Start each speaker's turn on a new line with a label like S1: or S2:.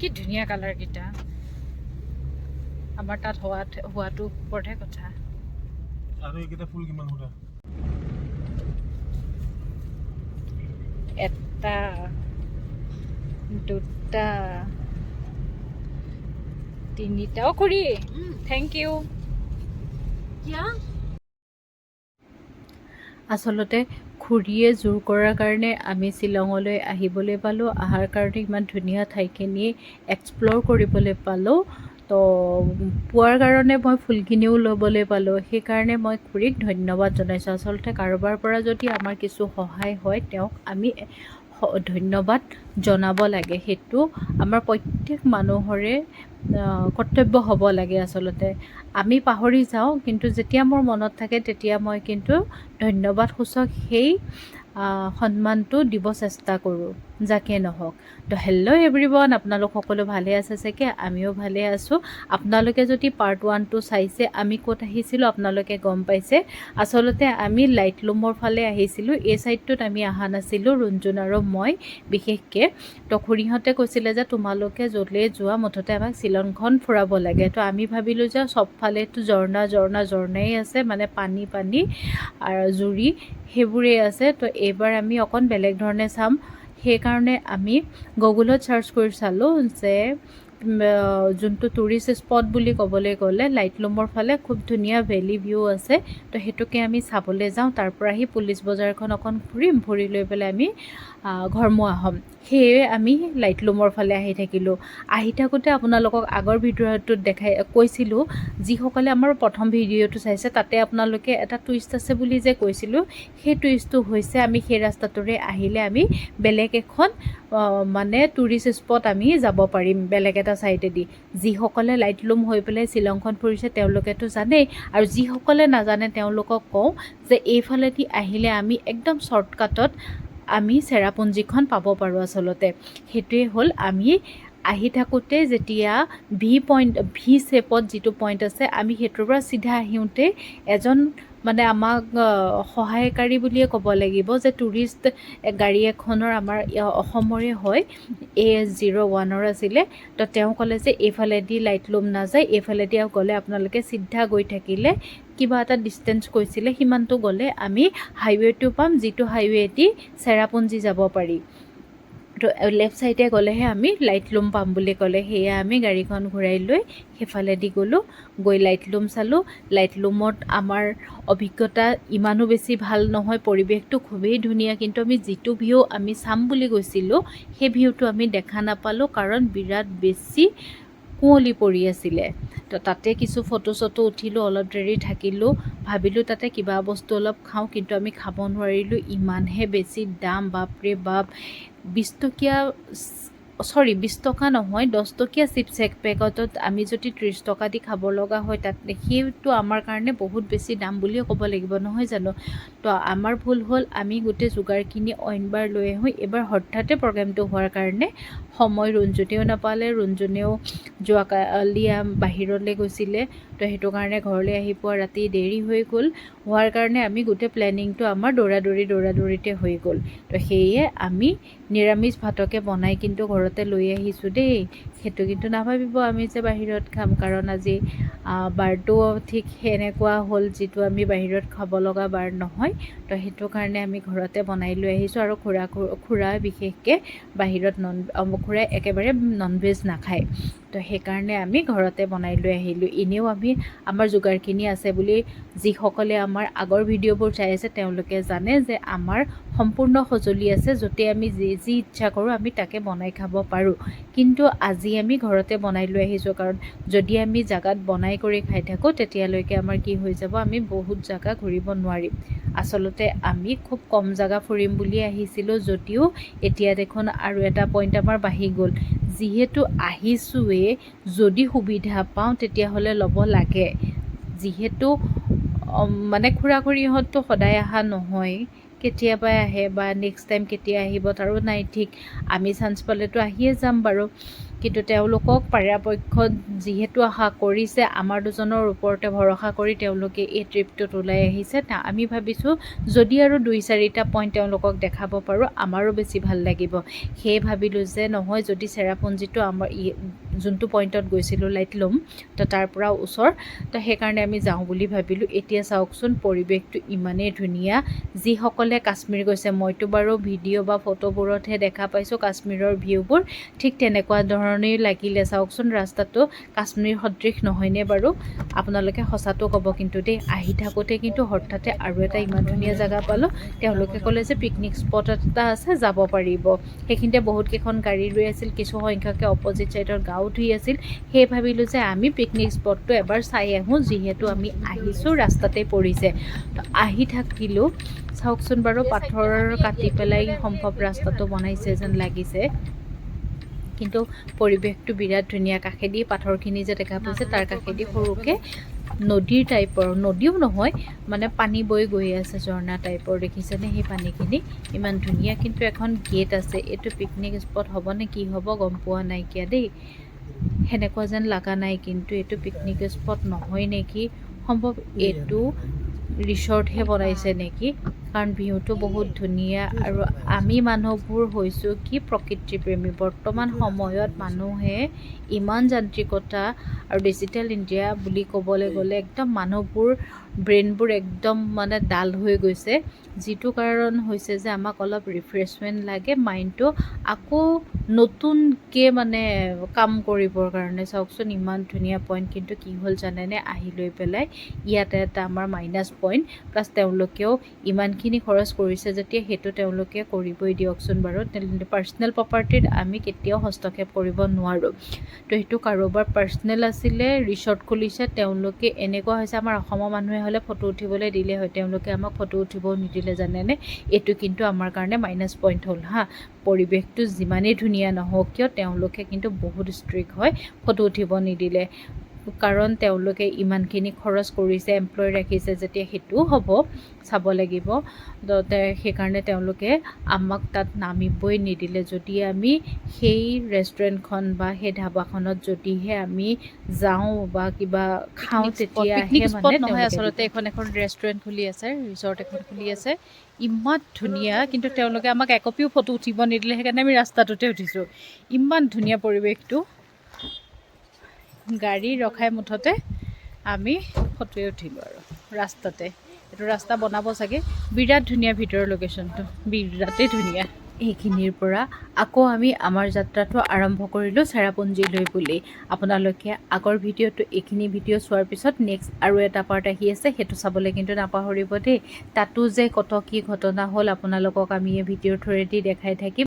S1: কি ধুনীয়া কালাৰকেইটা আমাৰ তাত হোৱাত হোৱাটো ওপৰতহে কথা।
S2: আৰু এইকেইটা ফুল কিমান সুধা
S1: এটা দুটা তিনিটা। অ' খুৰী থেংক ইউ আচলতে খুৰীয়ে জোৰ কৰাৰ কাৰণে আমি শ্বিলঙলৈ আহিবলৈ পালোঁ। অহাৰ কাৰণে ইমান ধুনীয়া ঠাইখিনি এক্সপ্ল'ৰ কৰিবলৈ পালোঁ। তো, পোৱাৰ কাৰণে মই ফুলখিনিও ল'বলৈ পালোঁ। সেইকাৰণে মই খুৰীক ধন্যবাদ জনাইছোঁ। আচলতে কাৰোবাৰ পৰা যদি আমাৰ কিছু সহায় হয়, তেওঁক আমি ধন্যবাদ জনাব লাগে। সেইটো আমাৰ প্ৰত্যেক মানুহৰে কৰ্তব্য হ'ব লাগে আচলতে। আমি পাহৰি যাওঁ কিন্তু যেতিয়া মোৰ মনত থাকে তেতিয়া মই কিন্তু ধন্যবাদ সূচক সেই সন্মানটো দিব চেষ্টা কৰোঁ। যাকে নহওক। তো হেল্ল' এভৰিৱান আপোনালোক সকলো ভালে আছে চাগে? আমিও ভালে আছোঁ। আপোনালোকে যদি পাৰ্ট ওৱানটো চাইছে, আমি ক'ত আহিছিলোঁ আপোনালোকে গম পাইছে? আচলতে আমি লাইট লুমৰ ফালে আহিছিলোঁ। এই চাইডটোত আমি অহা নাছিলোঁ ৰুণজুন আৰু মই বিশেষকৈ। তো খুৰীহঁতে কৈছিলে যে তোমালোকে য'লে যোৱা, মুঠতে আমাক শ্বিলংখন ফুৰাব লাগে। তো আমি ভাবিলোঁ যে চবফালেতো ঝৰ্ণা ঝৰ্ণা, ঝৰ্ণাই আছে মানে পানী পানী আৰু জুৰি সেইবোৰেই আছে। তো এইবাৰ আমি অকণ বেলেগ ধৰণে চাম। সেইকাৰণে আমি গুগলত চাৰ্চ কৰি চালোঁ যে যোনটো টুৰিষ্ট স্পট বুলি ক'বলৈ গ'লে, লাইটলুমৰ ফালে খুব ধুনীয়া ভেলি ভিউ আছে। তো সেইটোকে আমি চাবলৈ যাওঁ। তাৰ পৰা আহি পুলিচ বজাৰখন অকণ ফুৰিম ফুৰি লৈ পেলাই আমি ঘৰমুৱা হ'ম। সেয়ে আমি লাইটলুমৰ ফালে আহি থাকিলোঁ। আহি থাকোঁতে আপোনালোকক আগৰ ভিডিঅ'টোত দেখাই, কৈছিলোঁ, যিসকলে আমাৰ প্ৰথম ভিডিঅ'টো চাইছে, তাতে আপোনালোকে এটা টুইষ্ট আছে বুলি যে কৈছিলোঁ, সেই টুইষ্টটো হৈছে আমি সেই ৰাস্তাটোৰে আহিলে আমি বেলেগ এখন মানে টুৰিষ্ট স্পট আমি যাব পাৰিম বেলেগ এটা ছাইডেদি যিসকলে লাইটলুম হৈ পেলাই শ্বিলংখন ফুৰিছে তেওঁলোকেতো জানেই আৰু যিসকলে নাজানে তেওঁলোকক কওঁ যে এইফালেদি আহিলে আমি একদম শ্বৰ্টকাটত আমি চেৰাপুঞ্জীখন পাব পাৰোঁ আচলতে। সেইটোৱে হ'ল আমি আহি থাকোঁতে যেতিয়া ভি পইণ্ট ভি শ্বেপত যিটো পইণ্ট আছে আমি সেইটোৰ পৰা চিধা আহিওঁতে এজন মানে আমাক সহায়কাৰী বুলিয়ে ক'ব লাগিব যে টুৰিষ্ট গাড়ী এখনৰ আমাৰ অসমৰে হয়। এ এছ জিৰ' ওৱানৰ আছিলে। তো তেওঁ ক'লে যে এইফালেদি লাইটলুম নাযায় এইফালেদি গ'লে আপোনালোকে চিধা গৈ থাকিলে। কিবা এটা ডিষ্টেঞ্চ কৈছিলে সিমানটো গ'লে আমি হাইৱেটো পাম যিটো হাইৱেদি চেৰাপুঞ্জী যাব পাৰি। লেফ্ট ছাইডে গ'লেহে আমি লাইটলুম পাম বুলি ক'লে, সেয়া আমি গাড়ীখন ঘূৰাই লৈ সেইফালেদি গ'লোঁ, গৈ লাইটলুম চালোঁ। লাইটলুমত আমাৰ অভিজ্ঞতা ইমানো বেছি ভালো নহয়, পৰিৱেশটো খুবেই ধুনীয়া, কিন্তু আমি যিটো ভিউ আমি চাম বুলি গৈছিলোঁ, সেই ভিউটো আমি দেখা নাপালোঁ কাৰণ বিৰাট বেছি কুঁৱলী পৰি আছিলে। তো, তাতে কিছু ফটো চটো উঠিলোঁ, অলপ দেৰি থাকিলোঁ। ভাবিলোঁ তাতে কিবা বস্তু অলপ খাওঁ, কিন্তু আমি খাব নোৱাৰিলোঁ। ইমানহে বেছি দাম, বাপৰে বাপ! বিছ টকীয়া চৰি বিছ টকা নহয় দহ টকীয়া চিপছ এক পেকেটত আমি যদি ত্ৰিছ টকা দি খাব লগা হয় তাত সেইটো আমাৰ কাৰণে বহুত বেছি দাম বুলিয়ে ক'ব লাগিব নহয় জানো? তো আমাৰ ভুল হ'ল আমি গোটেই যোগাৰখিনি অইনবাৰ লৈ আহোঁ। এইবাৰ হঠাতে প্ৰগ্ৰেমটো হোৱাৰ কাৰণে সময় ৰুণজুনেও নাপালে ৰুণজুনেও যোৱাকালি বাহিৰলৈ গৈছিলে। তো সেইটো কাৰণে ঘৰলৈ আহি পোৱা ৰাতি দেৰি হৈ গ'ল। হোৱাৰ কাৰণে আমি গোটেই প্লেনিংটো আমাৰ দৌৰা দৌৰি দৌৰা দৌৰিতে হৈ গ'ল। তো সেয়ে আমি নিৰামিষ ভাতকে বনাই কিন্তু ঘৰতে লৈ আহিছোঁ দেই। সেইটো কিন্তু নাভাবিব আমি যে বাহিৰত খাম কাৰণ আজি বাৰটো ঠিক সেনেকুৱা হ'ল যিটো আমি বাহিৰত খাব লগা বাৰ নহয়। তো সেইটো কাৰণে আমি ঘৰতে বনাই লৈ আহিছোঁ আৰু খুৰা খুৰা বিশেষকৈ বাহিৰত নন খুৰাই একেবাৰে ননভেজ নাখায়। তো সেইকাৰণে আমি ঘৰতে বনাই লৈ আহিলোঁ। এনেও আমি আমাৰ যোগাৰখিনি আছে বুলি যিসকলে আমাৰ আগৰ ভিডিঅ'বোৰ চাই আছে তেওঁলোকে জানে যে আমাৰ সম্পূৰ্ণ সঁজুলি আছে য'তে আমি যি যি ইচ্ছা কৰোঁ আমি তাকে বনাই খাব পাৰোঁ। কিন্তু আজি আমি ঘৰতে বনাই লৈ আহিছোঁ কাৰণ যদি আমি জেগাত বনাই কৰি খাই থাকোঁ তেতিয়ালৈকে আমাৰ কি হৈ যাব আমি বহুত জেগা ঘূৰিব নোৱাৰিম। আচলতে আমি খুব কম জেগা ফুৰিম বুলি আহিছিলোঁ যদিও এতিয়া দেখোন আৰু এটা পইণ্ট আমাৰ বাঢ়ি গ'ল। যিহেতু আহিছোঁৱেই যদি সুবিধা পাওঁ তেতিয়াহ'লে ল'ব লাগে। যিহেতু মানে খুৰা খুৰীহঁততো সদায় অহা নহয় কেতিয়াবাই আহে বা নেক্সট টাইম কেতিয়া আহিব তাৰো নাই ঠিক। আমি চান্স পালেতো আহিয়ে যাম বাৰু। কিন্তু তেওঁলোকক পৰাপক্ষত যিহেতু আশা কৰিছে, আমাৰ দুজনৰ ওপৰতে ভৰসা কৰি তেওঁলোকে এই ট্ৰিপটোত ওলাই আহিছে। আমি ভাবিছোঁ, যদি আৰু দুই চাৰিটা পইণ্ট তেওঁলোকক দেখাব পাৰোঁ, আমাৰো বেছি ভালো লাগিব। সেয়ে ভাবিলোঁ যে নহয়, যদি চেৰাপুঞ্জীটো আমাৰ যোনটো পইণ্টত গৈছিলোঁ লাইট ল'ম তো, তাৰ পৰা ওচৰ, তো, সেইকাৰণে আমি যাওঁ বুলি ভাবিলোঁ। এতিয়া চাওকচোন, পৰিৱেশটো ইমানেই ধুনীয়া। যিসকলে কাশ্মীৰ গৈছে, মইতো বাৰু ভিডিঅ' বা ফটোবোৰতহে দেখা পাইছোঁ, কাশ্মীৰৰ ভিউবোৰ ঠিক তেনেকুৱা ধৰণেই লাগিলে চাওকচোন ৰাস্তাটো। কাশ্মীৰ সদৃশ নহয়নে বাৰু? আপোনালোকে সঁচাটো ক'ব কিন্তু দেই, আহি থাকোঁতে কিন্তু হঠাতে আৰু এটা ইমান ধুনীয়া জেগা পালোঁ। তেওঁলোকে ক'লে যে পিকনিক স্পট এটা আছে, যাব পাৰিব। সেইখিনিতে বহুতকেইখন গাড়ী ৰৈ আছিল, কিছু সংখ্যকে অপজিট ছাইডৰ গাঁও ধুই আছিল। সেয়ে ভাবিলোঁ যে আমি পিকনিক স্পটটো এবাৰ চাই আহোঁ, যিহেতু আমি আহিছোঁ, ৰাস্তাতে পৰিছে। আহি থাকিলোঁ। চাওকচোন বাৰু পাথৰ কাটি পেলাই সম্ভৱ ৰাস্তাটো বনাইছে যেন লাগিছে। কিন্তু পৰিৱেশটো বিৰাট ধুনীয়া। কাষেদি পাথৰখিনি যে দেখা পাইছে তাৰ কাষেদি সৰুকৈ নদীৰ টাইপৰ নদীও নহয় মানে পানী বৈ গৈ আছে ঝৰ্ণা টাইপৰ দেখিছেনে? সেই পানীখিনি ইমান ধুনীয়া কিন্তু এখন গেট আছে। এইটো পিকনিক স্পট হ'ব নে কি হ'ব গম পোৱা নাইকিয়া দেই। সেনেকুৱা যেন লগা নাই কিন্তু এইটো পিকনিক স্পট নহয় নেকি? সম্ভৱ এইটো ৰিচৰ্টহে বনাইছে নেকি? কাৰণ ভিউটো বহুত ধুনীয়া আৰু আমি মানুহবোৰ হৈছোঁ কি প্ৰকৃতিপ্ৰেমী। বৰ্তমান সময়ত মানুহে ইমান যান্ত্ৰিকতা আৰু ডিজিটেল ইণ্ডিয়া বুলি ক'বলৈ গ'লে একদম মানুহবোৰ ব্ৰেইনবোৰ একদম মানে ডাল হৈ গৈছে। যিটো কাৰণ হৈছে যে আমাক অলপ ৰিফ্ৰেছমেণ্ট লাগে মাইণ্ডটো আকৌ নতুনকৈ মানে কাম কৰিবৰ কাৰণে চাওকচোন, ইমান ধুনীয়া পইণ্ট কিন্তু কি হ'ল জানেনে? আহি লৈ পেলাই ইয়াতে এটা আমাৰ মাইনাছ পইণ্ট প্লাছ তেওঁলোকেও ইমানখিনি খৰচ কৰিছে যেতিয়া সেইটো তেওঁলোকে কৰিবই দিয়কচোন বাৰু। পাৰ্চনেল প্ৰপাৰ্টিত আমি কেতিয়াও হস্তক্ষেপ কৰিব নোৱাৰোঁ। তো সেইটো কাৰোবাৰ পাৰ্চনেল আছিলে ৰিচৰ্ট খুলিছে, তেওঁলোকে এনেকুৱা হৈছে, আমাৰ অসমৰ মানুহে হ'লে ফটো উঠিবলৈ দিলে হয়, তেওঁলোকে আমাক ফটো উঠিবও নিদিলে জানেনে? এইটো কিন্তু আমাৰ কাৰণে মাইনাছ পইণ্ট হ'ল হা। পৰিৱেশটো যিমানেই ধুনীয়া নহওক কিয়? তেওঁলোকে কিন্তু বহুত ষ্ট্ৰিক হয় ফটো উঠিব নিদিলে। কাৰণ তেওঁলোকে ইমানখিনি খৰচ কৰিছে এমপ্লয় ৰাখিছে যেতিয়া সেইটোও হ'ব চাব লাগিব। সেইকাৰণে তেওঁলোকে আমাক তাত নামিবই নিদিলে। যদি আমি সেই ৰেষ্টুৰেণ্টখন বা সেই ধাবাখনত যদিহে আমি যাওঁ বা কিবা খাওঁ তেতিয়াহে মানে নহয় আচলতে। এখন এখন ৰেষ্টুৰেণ্ট খুলি আছে ৰিচৰ্ট এখন খুলি আছে। ইমান ধুনীয়া কিন্তু তেওঁলোকে আমাক একপিও ফটো উঠিব নিদিলে সেইকাৰণে আমি ৰাস্তাটোতে উঠিছোঁ। ইমান ধুনীয়া পৰিৱেশটো। গাড়ী ৰখাই মুঠতে আমি ফটোৱে উঠিলোঁ আৰু ৰাস্তাতে। এইটো ৰাস্তা বনাব চাগে। বিৰাট ধুনীয়া ভিতৰৰ লোকেশ্যনটো বিৰাটেই ধুনীয়া। এইখিনিৰ পৰা আকৌ আমি আমাৰ যাত্ৰাটো আৰম্ভ কৰিলোঁ চেৰাপুঞ্জীলৈ বুলি। আপোনালোকে আগৰ ভিডিঅ'টো, এইখিনি ভিডিঅ' চোৱাৰ পিছত নেক্সট আৰু এটা পাৰ্ট আহি আছে, সেইটো চাবলৈ কিন্তু নাপাহৰিব দেই। তাতো যে কত কি ঘটনা হ'ল, আপোনালোকক আমি এই ভিডিঅ'ৰ থ্ৰুৱেদি দেখাই থাকিম।